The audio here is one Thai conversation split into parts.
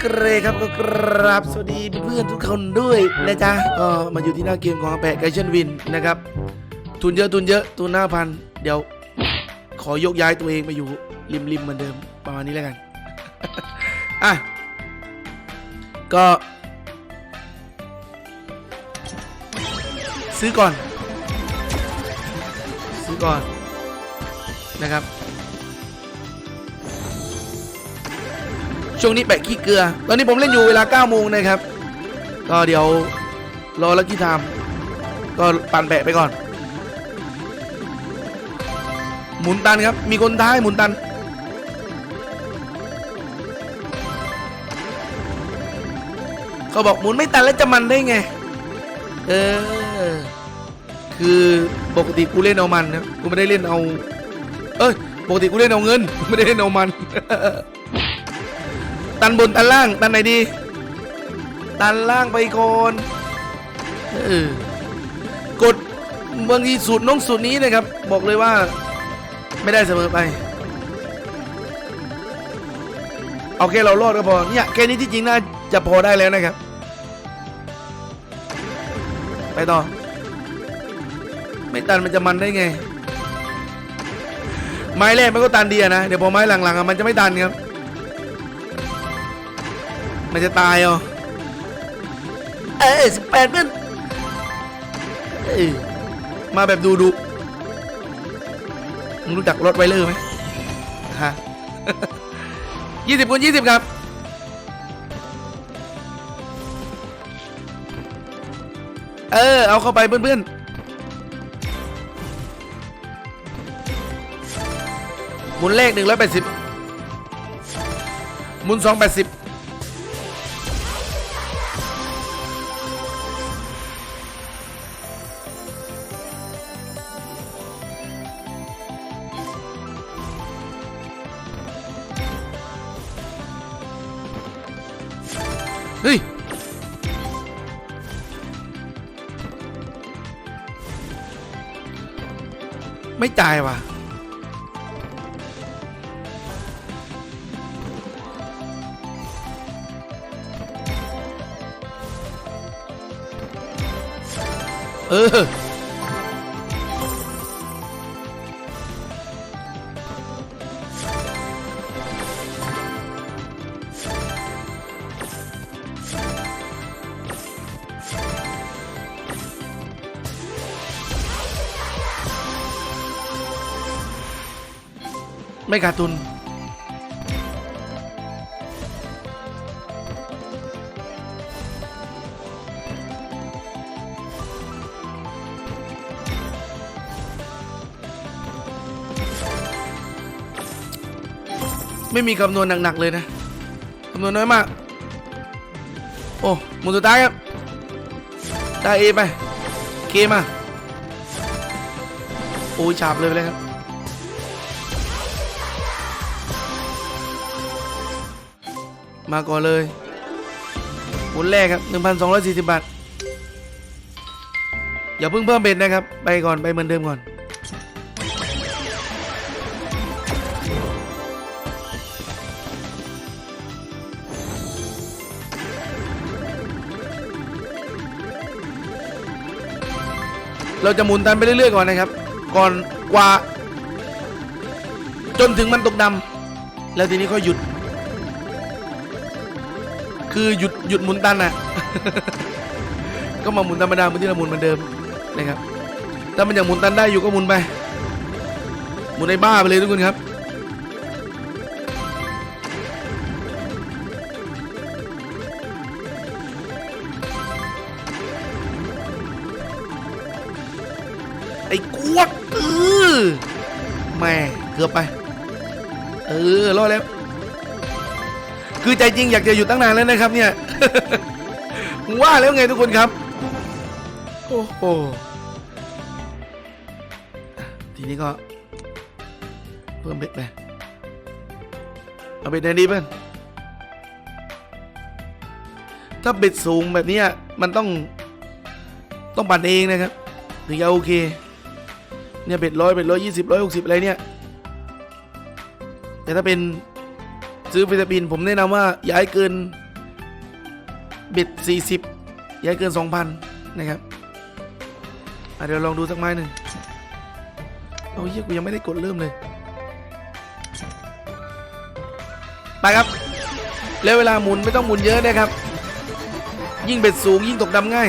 เคครับก็ครับสวัสดีเพื่อนทุกคนด้วยนะจ๊ะก็มาอยู่ที่หน้าเกมของแปะไกเชนวินนะครับ ทุนเยอะทุนเยอะทุนหน้าพัน เดี๋ยว ขอยกย้ายตัวเองไปอยู่ริมริมๆเหมือนเดิมประมาณนี้แล้วกัน อะ ก็ ซื้อก่อน ซื้อก่อนนะครับ ช่วงนี้แปะขี้เกลือ ตอนนี้ผมเล่นอยู่เวลา9โมงนะครับ ก็เดี๋ยวรอลักกี้ไทม์ก็ปั่นแปะไปก่อน หมุนตันครับ มีคนท้ายหมุนตัน ก็บอกหมุนไม่ตันแล้วจะมันได้ไง เออ คือปกติกูเล่นเอามันนะ กูไม่ได้เล่นเอา เอ้ย ปกติกูเล่นเอาเงิน ไม่ได้เล่นเอามัน ตันบนตันล่างตันไหนดี ตันล่างไปก่อนเออกดบางทีสูตรน้องสูตรนี้นะครับ บอกเลยว่าไม่ได้เสมอไปเอาแค่เรารอดก็พอเนี่ยแค่นี้ที่จริงน่าจะพอได้แล้วนะครับ ไปต่อ ไม่ตันมันจะมันได้ไง ไม้แรกมันก็ตันดีนะ เดี๋ยวพอไม้หลังๆมันจะไม่ตันครับ มันจะตายเหรอเอ้ยสิบแปดเพื่อนเอ้ยมาแบบดูดูมึงรู้จักรถไวเลอร์ไหมฮะยี่สิบคูณยี่สิบครับเออ เอาเข้าไปเพื่อนๆหมุนเลขหนึ่งร้อยแปดสิบหมุนสองแปดสิบ ตายว่ะเออ ไม่ขาดทุน ไม่มีคำนวณหนัก ๆ เลยนะ คำนวณน้อยมาก โอ้หมุนสุดท้ายครับ ได้เอไป เคมา โอ้ยฉาบเลยไปเลยครับ มาก่อนเลยหมุนแรกครับ 1,240 บาท อย่าเพิ่งเพิ่มเบ็ดนะครับ ไปก่อนไปเหมือนเดิมก่อน เราจะหมุนตันไปเรื่อยๆก่อนนะครับ ก่อนกว่า จนถึงมันตกดำแล้วทีนี้ก็หยุด คือหยุดหยุดหมุนตันอะ ก็มาหมุนธรรมดาเหมือนที่เราหมุนเหมือนเดิมนะครับ ถ้ามันยังหมุนตันได้อยู่ก็หมุนไป หมุนในบ้าไปเลยทุกคนครับ ไอ้กวกเออแม่เกือบไป เออรอดแล้ว คือใจจริงอยากจะอยู่ตั้งนานแล้วนะครับเนี่ย ว่าแล้วไงทุกคนครับ โอ้โหทีนี้ก็ เพิ่มเบ็ดไปเอาเบ็ดไหนดีเพื่อนถ้าเบ็ดสูงแบบนี้มันต้องต้องปั่นเองนะครับ ถึงจะโอเค เนี่ยเบ็ดร้อยเบ็ดร้อยยี่สิบร้อยหกสิบอะไรเนี่ย แต่ถ้าเป็น ซื้อฟิลิปปินส์ผมแนะนำว่าอย่าให้เกินเบ็ด40อย่าให้เกิน 2,000 นะครับเดี๋ยวลองดูสักไม้หนึ่งเอาเฮียกูยังไม่ได้กดเริ่มเลย ไปครับ แล้วเวลาหมุนไม่ต้องหมุนเยอะนะครับ ยิ่งเบ็ดสูงยิ่งตกดำง่าย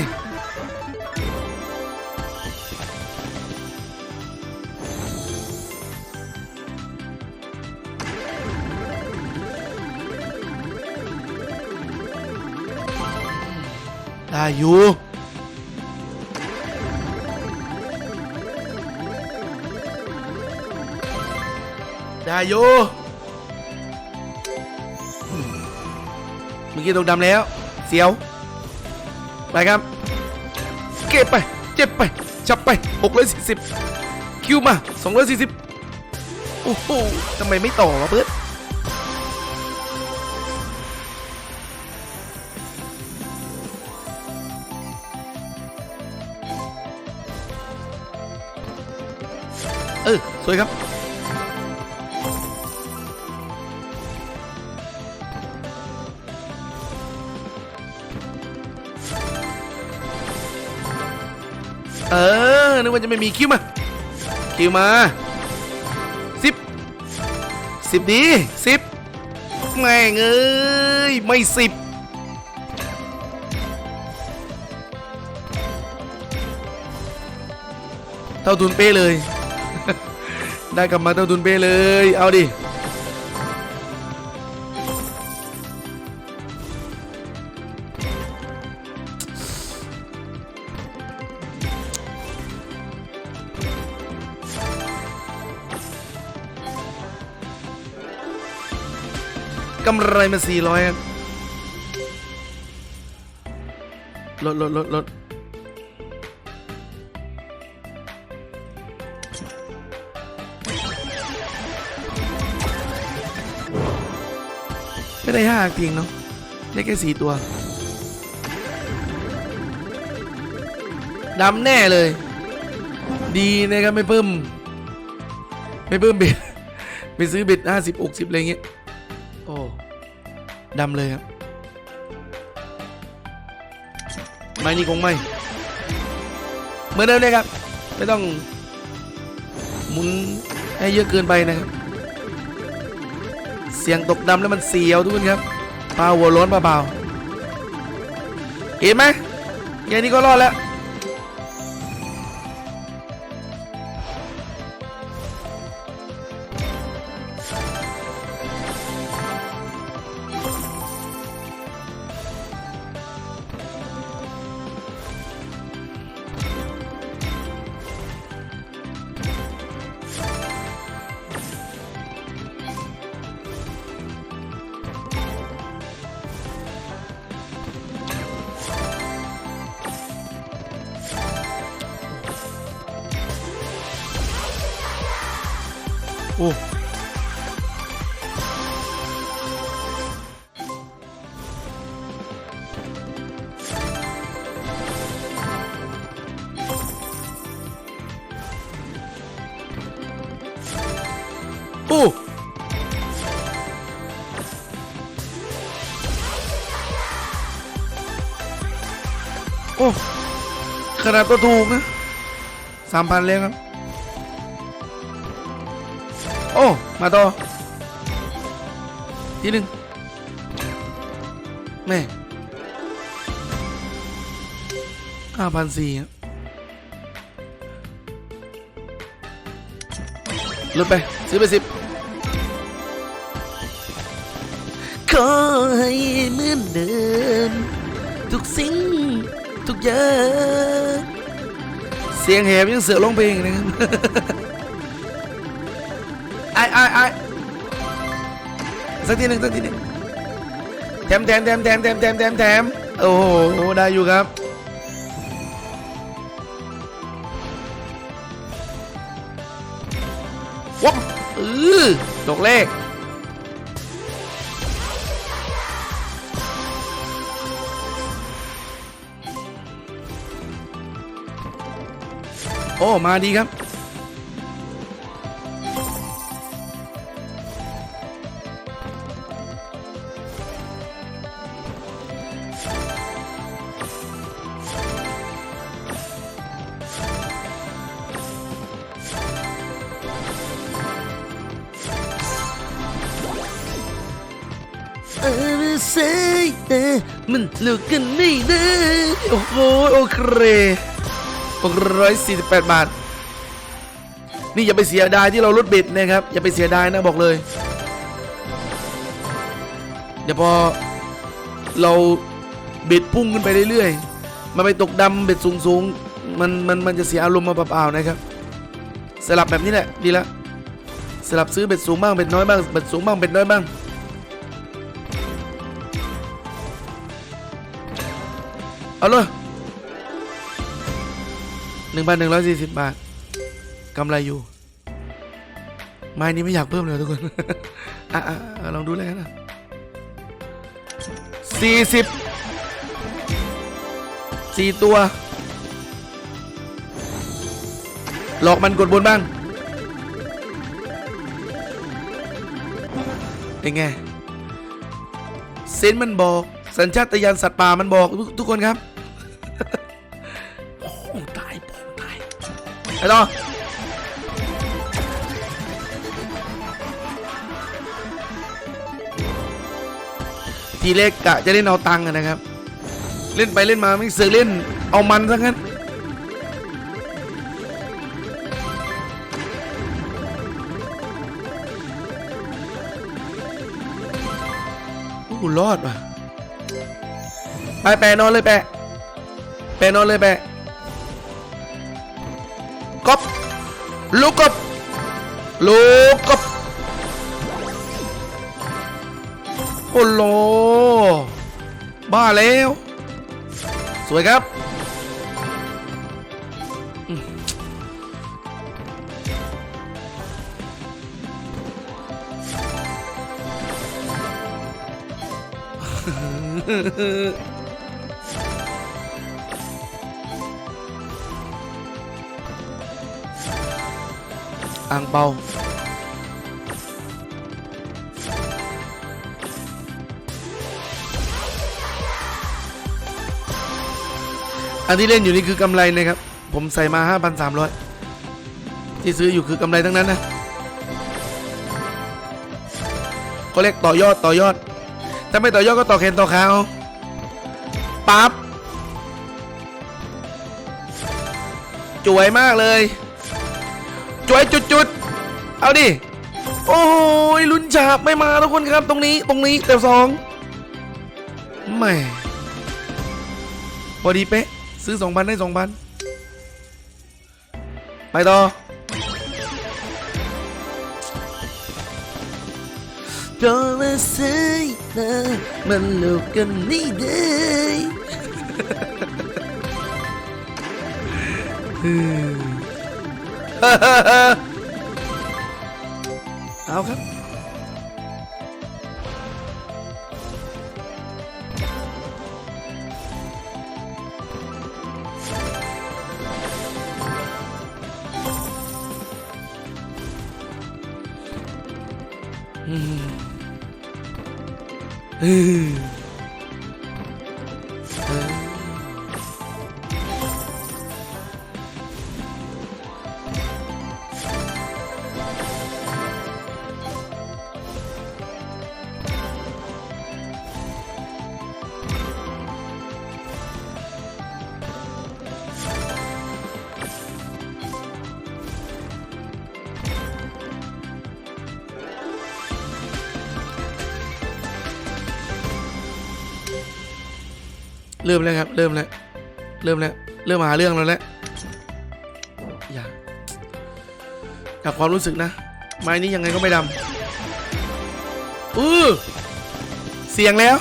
ได้อยู่ได้อยู่เมื่อกี้ตกดำแล้ว เสียว ไปครับ เก็บไป เจ็บไป จับไป 640 คิวมา 240 โอ้โหทำไมไม่ต่อวะเบิร์ด เออสวยครับ เออ นึกว่าจะไม่มีคิวมา คิวมาสิบสิบดีสิบแม่งเอ้ย ไม่สิบเท่าทุนเป้เลย ได้กลับมาเท่าทุนเป้เลย เอาดิกำไรมาสี่ร้อยครับลดลดลดลด ไม่ได้ห้าจริงเนาะได้แค่สี่ตัวดำแน่เลย ดีนะครับไม่เพิ่ม ไม่เพิ่มเบ็ดไปซื้อเบ็ดห้าสิบหกสิบอะไรเงี้ยโอ้ดำเลยครับไม่นี่คงไม่เหมือนเดิมเลยครับ ไม่ต้องหมุนให้เยอะเกินไปนะครับ เสียงตกดำแล้วมันเสียวทุกคนครับปลาหัวล้นเบาๆเห็นไหมแค่นี้ก็รอดแล้ว โอ้โอ้โอ้ขนาดตัวถูกนะสามพันเลยครับ โอ้ มาต่อทีหนึ่งแม่ห้าพันสี่ลดไปซื้อไปสิบขอให้เหมือนเดิม ทุกสิ่ง ทุกอย่าง เสียงแหบยังเสือกร้องเพลงนะครับ สักทีหนึ่งสักทีหนึ่งแถมแถมแถมแถมแถมแถมแถมแถมโอ้โหได้อยู่ครับวับเออดอกเลขโอ้ มาดีครับ แต่มันลูกกันไม่ได้โอ้โหโอเคหกร้อยสี่สิบแปดบาท นี่อย่าไปเสียดายที่เราลดเบ็ดนะครับ อย่าไปเสียดายนะบอกเลย เดี๋ยวพอเราเบ็ดพุ่งขึ้นไปเรื่อยๆ มันไปตกดำเบ็ดสูงๆ มันมันมันจะเสียอารมณ์มาเปล่าๆนะครับ สลับแบบนี้แหละดีละสลับซื้อเบ็ดสูงบ้างเบ็ดน้อยบ้างเบ็ดสูงบ้างเบ็ดน้อยบ้าง เอาเลยหนึ่งพันหนึ่งร้อยสี่สิบบาทกำไรอยู่ ไม้นี้ไม่อยากเพิ่มเลยทุกคน อะอะอะลองดูแล้วกันนะสี่สิบสี่ตัว หลอกมันกดบนบ้างเป็นไงเซนส์มันบอก สัญชาตญาณสัตว์ป่ามันบอกทุกทุกคนครับ ไปต่อทีเล็กกะจะเล่นเอาตังค์นะครับ เล่นไปเล่นมาไม่เสือเล่นเอามันซะงั้นโอ้รอดว่ะไปแปะนอนเลยแปะแปะนอนเลยแปะ ลูกกบลูกกบโอ้โหบ้าแล้ว สวยครับอืม อ่างเปาอันที่เล่นอยู่นี่คือกำไรนะครับ ผมใส่มา 5,300 ที่ซื้ออยู่คือกำไรทั้งนั้นนะ ก็เรียกต่อยอดต่อยอด ถ้าไม่ต่อยอดก็ต่อแขนต่อขาเอาปั๊บจวยมากเลย จวยจุดๆเอาดิ โอ้ยลุ้นฉาบไม่มาทุกคนครับตรงนี้ตรงนี้แต่สองแหม่พอดีเป๊ะ ซื้อ2,000ได้2,000ไปต่อเพราะว่าสายตามันลูกกันไม่ได้ เอาครับ อืม เริ่มแล้วครับ เริ่มแล้ว เริ่มแล้ว เริ่มหาเรื่องแล้วแหละอย่าจากความรู้สึกนะ ไม้นี้ยังไงก็ไม่ดำอือเสียงแล้ว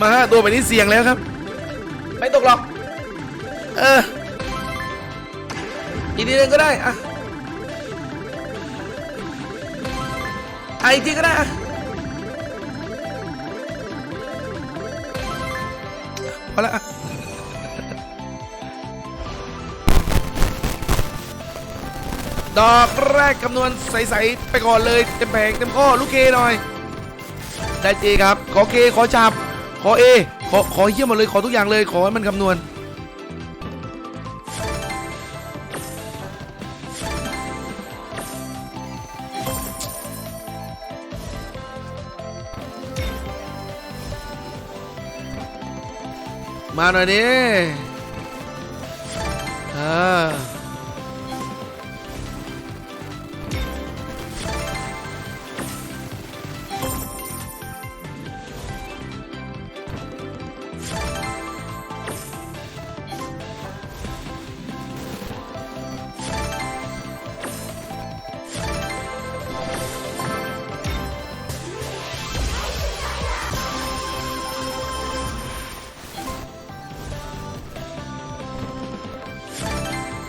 มาห้าตัวแบบนี้เสียงแล้วครับ ไม่ตกหรอก เออ อีกทีหนึงก็ได้อะอะอีกทีก็ได้อะ พอละอะดอกแรกคำนวณใสๆไปก่อนเลยเต็มแผงเต็มข้อลูกเคหน่อย ได้เจครับ ขอเคขอจับ ขอเอขอขอเยี่ยมหมดเลยขอทุกอย่างเลยขอให้มันคำนวณ มาหน่อยดิ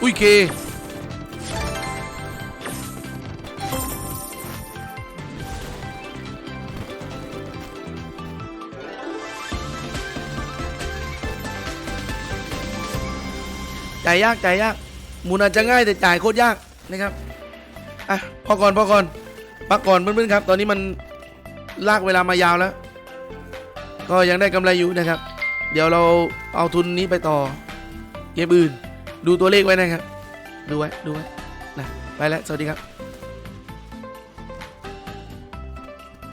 อุ้ยเคจ่ายยากจ่ายยากหมุนอาจจะง่ายแต่จ่ายโคตรยากนะครับอะพอก่อนพอก่อนพักก่อนเพื่อนๆครับ ตอนนี้มันลากเวลามายาวแล้ว ก็ยังได้กำไรอยู่นะครับ เดี๋ยวเราเอาทุนนี้ไปต่อเกมอื่น ดูตัวเลขไว้นะครับ ดูไว้ ดูไว้นะไปแล้ว สวัสดีครับ